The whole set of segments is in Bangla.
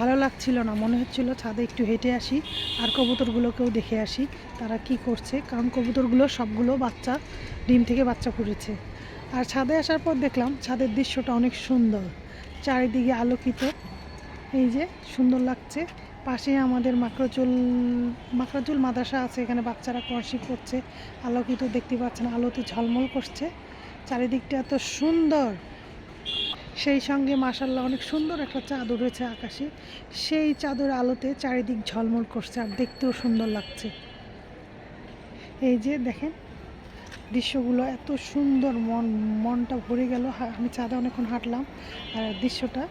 ভালো লাগছিল না। মনে হচ্ছিল ছাদে একটু হেঁটে আসি, আর কবুতরগুলোকেও দেখে আসি, তারা কি করছে, কারণ কবুতরগুলো সবগুলো বাচ্চা, ডিম থেকে বাচ্চা ফুটেছে আর ছাদে আসার পর দেখলাম ছাদের দৃশ্যটা অনেক সুন্দর, চারিদিকে আলোকিত। এই যে সুন্দর লাগছে। পাশে আমাদের মাকড়চুল মাকড়চুল মাদ্রাসা আছে, এখানে বাচ্চারা কর্ষি করছে, আলোকিত দেখতে পাচ্ছেন, আলোতে ঝলমল করছে। চারিদিকটা এত সুন্দর সেই সঙ্গে মাসাল্লাহ অনেক সুন্দর একটা চাদর রয়েছে আকাশে। সেই চাদর আলোতে চারিদিক ঝলমল করছে আর দেখতেও সুন্দর লাগছে। এই যে দেখেন, দৃশ্যগুলো এত সুন্দর, মন, মনটা ভরে গেল। আমি চাঁদে অনেকক্ষণ হাঁটলাম আর দৃশ্যটা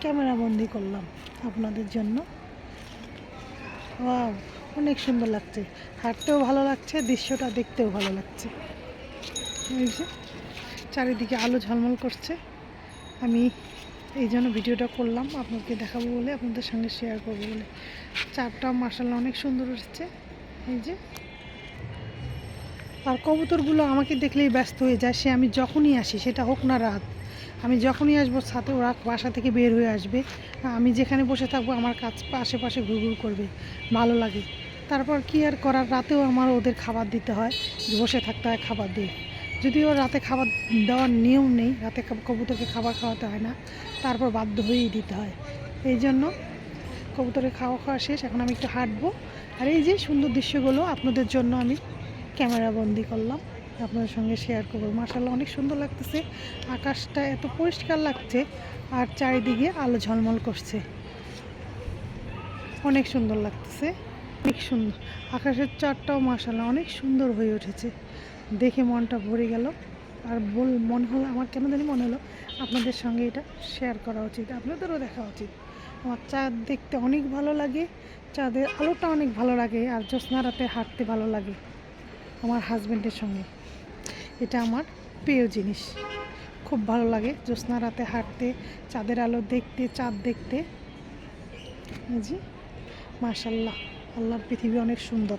ক্যামেরাবন্দি করলাম আপনাদের জন্য। ওয়াও, অনেক সুন্দর লাগছে। হাঁটতেও ভালো লাগছে, দৃশ্যটা দেখতেও ভালো লাগছে। এই যে, চারিদিকে আলো ঝলমল করছে। আমি এই জন্য ভিডিওটা করলাম আপনাকে দেখাবো বলে, আপনাদের সঙ্গে শেয়ার করব বলে। চারটা মার্শাল্লাহ অনেক সুন্দর হচ্ছে এই যে। আর কবুতরগুলো আমাকে দেখলেই ব্যস্ত হয়ে যায়, সে আমি যখনই আসি, সেটা হোক না রাত। আমি যখনই আসব, সাথে ওরা বাসা থেকে বের হয়ে আসবে। আমি যেখানে বসে থাকব, আমার কাজ আশেপাশে ঘুরঘুর করবে, ভালো লাগে। তারপর কি আর করার? রাতেও আমার ওদের খাবার দিতে হয়, বসে থাকতে হয় খাবার দিয়ে। যদিও রাতে খাবার দেওয়ার নিয়ম নেই, রাতে কবুতরকে খাবার খাওয়াতে হয় না, তারপর বাধ্য হয়েই দিতে হয়। এই জন্য কবুতরের খাওয়া খাওয়া শেষ, এখন আমি একটু হাঁটবো। আর এই যে সুন্দর দৃশ্যগুলো আপনাদের জন্য আমি ক্যামেরা বন্দি করলাম, আপনাদের সঙ্গে শেয়ার করব। মার্শাল্লাহ অনেক সুন্দর লাগতেছে। আকাশটা এত পরিষ্কার লাগছে, আর চারিদিকে আলো ঝলমল করছে। অনেক সুন্দর লাগতেছে, অনেক সুন্দর। আকাশের চারটাও মার্শাল্লাহ অনেক সুন্দর হয়ে উঠেছে। দেখে মনটা ভরে গেল। আর বল, মনে হলো, আমার কেন জানি মনে হলো আপনাদের সঙ্গে এটা শেয়ার করা উচিত, আপনাদেরও দেখা উচিত। আমার চাঁদ দেখতে অনেক ভালো লাগে, চাঁদের আলোটা অনেক ভালো লাগে, আর জ্যোৎস্না রাতে হাঁটতে ভালো লাগে আমার হাজব্যান্ডের সঙ্গে। এটা আমার প্রিয় জিনিস। খুব ভালো লাগে জ্যোৎস্না রাতে হাঁটতে, চাঁদের আলো দেখতে, চাঁদ দেখতে। জি মাশাল্লাহ আল্লাহর পৃথিবী অনেক সুন্দর।